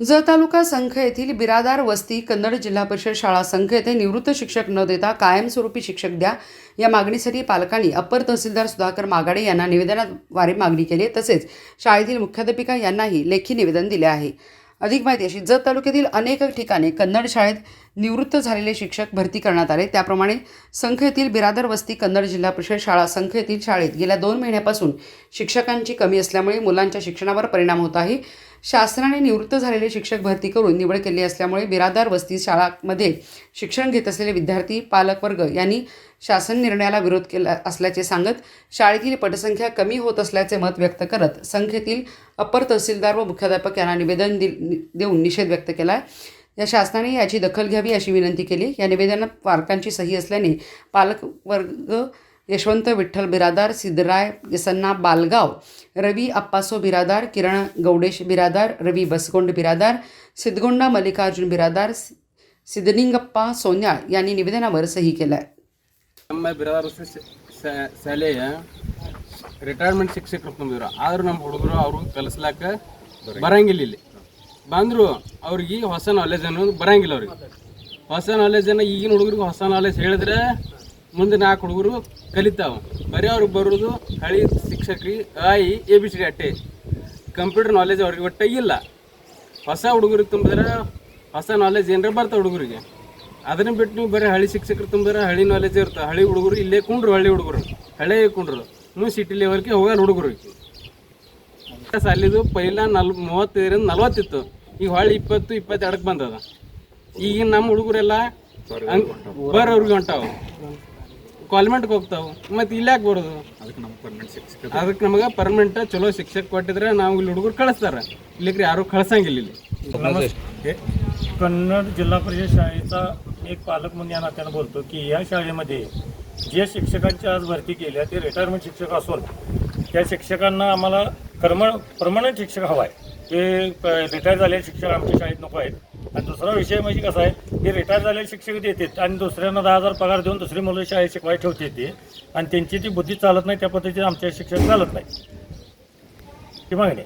जत तालुका संघ येथील बिरादार वस्ती कन्नड जिल्हा परिषद शाळा संघ येथे निवृत्त शिक्षक न देता कायमस्वरूपी शिक्षक द्या या मागणीसाठी पालकांनी अप्पर तहसीलदार सुधाकर मागाडे यांना निवेदनाद्वारे मागणी केली आहे. तसेच शाळेतील मुख्याध्यापिका यांनाही लेखी निवेदन दिले आहे अधिक माहिती अशी जत तालुक्यातील अनेक ठिकाणी कन्नड शाळेत निवृत्त झालेले शिक्षक भरती करण्यात आले. त्याप्रमाणे संख येथील बिरादर वस्ती कन्नड जिल्हा परिषद शाळा संख येथील शाळेत गेल्या दोन महिन्यापासून शिक्षकांची कमी असल्यामुळे मुलांच्या शिक्षणावर परिणाम होत आहे. शासनाने निवृत्त झालेले शिक्षक भरती करून निवड केली असल्यामुळे बिरादार वस्ती शाळांमध्ये शिक्षण घेत असलेले विद्यार्थी पालकवर्ग यांनी शासन निर्णयाला विरोध केला असल्याचे सांगत शाळेतील पटसंख्या कमी होत असल्याचे मत व्यक्त करत संख्येतील अप्पर तहसीलदार व मुख्याध्यापक यांना निवेदन दि देऊन निषेध व्यक्त केला आहे या शासनाने याची दखल घ्यावी अशी विनंती केली या निवेदनात पालकांची सही असल्याने पालकवर्ग यशवंत विठ्ठल बिरादार सिद्धराय यसन्ना बालगाव रवी अप्पासो बिरादार किरण गौडेश बिरादार रवी बसगोंड बिरादार सिद्धगोंडा मल्लिकार्जुन बिरादार सि- सिद्धलिंगप्पा सोन्याळ यांनी निवेदनावर सही केलं आहे ನಮ್ಮ ಬಿರಾದಾರ ಶಾಲೆಯ ರಿಟೈರ್ಮೆಂಟ್ ಶಿಕ್ಷಕರು ತುಂಬಿದ್ರು ಆದ್ರೂ ನಮ್ಮ ಹುಡುಗರು ಅವರು ಕಲಿಸ್ಲಾಕ ಬರಂಗಿಲ್ಲ ಇಲ್ಲಿ ಬಂದ್ರು ಅವ್ರಿಗೆ ಹೊಸ ನಾಲೆಜ್ ಅನ್ನೋದು ಬರಂಗಿಲ್ಲ ಅವ್ರಿಗೆ. ಹೊಸ ನಾಲೆಜ್ ಅನ್ನ ಈಗಿನ ಹುಡುಗರಿಗೆ ಹೊಸ ನಾಲೆಜ್ ಹೇಳಿದ್ರೆ ಮುಂದೆ ನಾಲ್ಕು ಹುಡುಗರು ಕಲಿತಾವ. ಬರೀ ಅವ್ರಿಗೆ ಬರೋದು ಹಳಿ ಶಿಕ್ಷಕರಿಗೆ ಆಯಿ ಎ ಬಿ ಸಿ ಡಿ ಅಟ್ಟೆ. ಕಂಪ್ಯೂಟರ್ ನಾಲೆಜ್ ಅವ್ರಿಗೆ ಒಟ್ಟೆ ಇಲ್ಲ. ಹೊಸ ಹುಡುಗರಿಗೆ ತುಂಬಿದ್ರೆ ಹೊಸ ನಾಲೆಜ್ ಏನಾರ ಬರ್ತಾವೆ ಹುಡುಗರಿಗೆ. ಅದನ್ನು ಬಿಟ್ಟು ನೀವು ಬರೀ ಹಳಿ ಶಿಕ್ಷಕರು ತುಂಬಿದ್ರೆ ಹಳಿ ನಾಲೆಜ್ ಇರ್ತಾವೆ. ಹಳಿ ಹುಡುಗರು ಇಲ್ಲೇ ಕುಂಡ್ರು ಹಳ್ಳಿ ಹುಡುಗರು. ಹಳೆ ಕುಂಡ್ರು. ನೀವು ಸಿಟಿ ಲೆವೆಲ್ಗೆ ಹೋಗಲ್ಲ ಹುಡುಗರು. ಸಾಲಿದು ಪೈಲ ನಲ್ ಮೂವತ್ತೈದರಿಂದ ನಲ್ವತ್ತಿತ್ತು. ಈಗ ಹೊಳ್ಳಿ ಇಪ್ಪತ್ತು ಇಪ್ಪತ್ತೆರಡಕ್ಕೆ ಬಂದದ ಈಗಿನ ನಮ್ಮ ಹುಡುಗರೆಲ್ಲ ಬರೋರ್ಗೆ ಹೊಂಟಾವ ಕಾಲ್ಮೆಂಟ್ಗೆ ಹೋಗ್ತಾವ ಮತ್ತೆ ಇಲ್ಲಿ ಯಾಕೆ ಬರೋದು ಅದಕ್ಕೆ ನಮ್ಗೆ ಪರ್ಮನೆಂಟ್ ಶಿಕ್ಷಕ ಅದಕ್ಕೆ ನಮಗೆ ಪರ್ಮನೆಂಟ್ ಚಲೋ ಶಿಕ್ಷಕ ಕೊಟ್ಟಿದ್ರೆ ನಾವು ಇಲ್ಲಿ ಹುಡುಗರು ಕಳಿಸ್ತಾರೆ ಇಲ್ಲಿಕ್ರಿ ಯಾರು ಕಳ್ಸಂಗಿಲ್ಲ ಇಲ್ಲಿ नमस्ते कन्नड जिल्हा परिषद शाळेचा एक पालक म्हणून या नात्यानं बोलतो की या शाळेमध्ये जे शिक्षकांची आज भरती केल्या ते रिटायरमेंट शिक्षक असून त्या शिक्षकांना आम्हाला कर्म परमनंट शिक्षक हवा आहे ते रिटायर झालेले शिक्षक आमच्या शाळेत नको आहेत. आणि दुसरा विषय म्हणजे कसा आहे की रिटायर झालेले शिक्षक देतात आणि दुसऱ्यांना दहा हजार पगार देऊन दुसरी मुलं शाळेत शिकवायला ठेवते ते. आणि त्यांची ती बुद्धी चालत नाही त्या पद्धतीने आमचे शिक्षक चालत नाही. ती मागणी.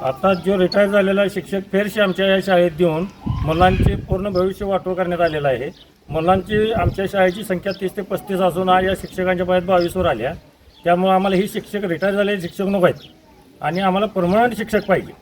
आता जो रिटायर झालेला शिक्षक फेरशी आमच्या या शाळेत देऊन मुलांचे पूर्ण भविष्य वाटोळ करण्यात आलेलं आहे. मुलांची आमच्या शाळेची संख्या तीस ते पस्तीस असून आज या शिक्षकांच्या पायात बावीसवर आल्या. त्यामुळे आम्हाला ही शिक्षक रिटायर झालेले शिक्षक नको आहेत. आणि आम्हाला परमनंट शिक्षक पाहिजे.